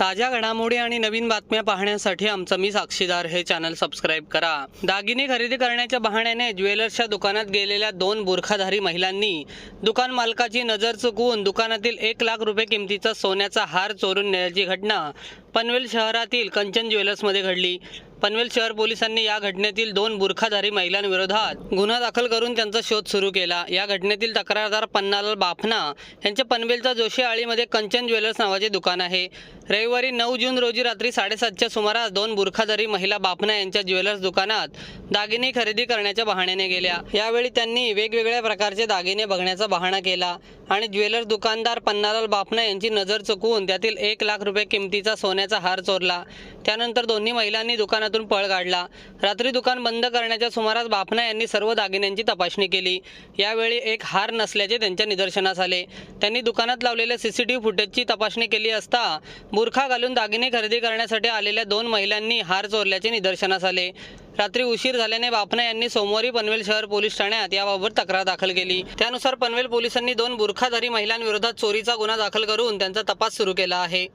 ताज्या घडामोडी आणि नवीन बातम्या पाहण्यासाठी आमचं मी साक्षीदार हे चॅनल सबस्क्राईब करा. दागिने खरेदी करण्याच्या बहाण्याने ज्वेलर्सच्या दुकानात गेलेल्या दोन बुरखाधारी महिलांनी दुकान मालकाची नजर चुकवून दुकानातील एक लाख रुपये किमतीचा सोन्याचा हार चोरून नेल्याची घटना पनवेल शहरातील कंचन ज्वेलर्समध्ये घडली. पनवेल शहर पोलिसांनी या घटनेतील दोन बुरखाधारी महिलांविरोधात गुन्हा दाखल करून त्यांचा शोध सुरू केला. या घटनेतील तक्रारदार पन्नालाल बाफना यांच्या पनवेलचा जोशी आळीमध्ये कंचन ज्वेलर्स नावाचे दुकान आहे. रविवारी नऊ जून रोजी रात्री साडेसातच्या सुमारास दोन बुरखाधारी महिला बाफना यांच्या ज्वेलर्स दुकानात दागिने खरेदी करण्याच्या बहाण्याने गेल्या. यावेळी त्यांनी वेगवेगळ्या प्रकारचे दागिने बघण्याचा बहाणा केला आणि ज्वेलर्स दुकानदार पन्नालाल बाफना यांची नजर चुकवून त्यातील एक लाख रुपये किमतीचा सोन्याचा हार चोरला. त्यानंतर दोन्ही महिलांनी दुकानातून पळ काढला. रात्री दुकान बंद करण्याच्या सुमारास बापना यांनी सर्व दागिन्यांची तपासणी केली. यावेळी एक हार नसल्याचे त्यांच्या निदर्शनास आले. त्यांनी दुकानात लावलेल्या सीसीटीव्ही फुटेजची तपासणी केली असता बुरखा घालून दागिने खरेदी करण्यासाठी आलेल्या दोन महिलांनी हार चोरल्याचे निदर्शनास आले. रात्री उशीर झाल्याने बापना यांनी सोमवारी पनवेल शहर पोलीस ठाण्यात याबाबत तक्रार दाखल केली. त्यानुसार पनवेल पोलिसांनी दोन बुरखाधारी महिलांविरोधात चोरीचा गुन्हा दाखल करून त्यांचा तपास सुरू केला आहे.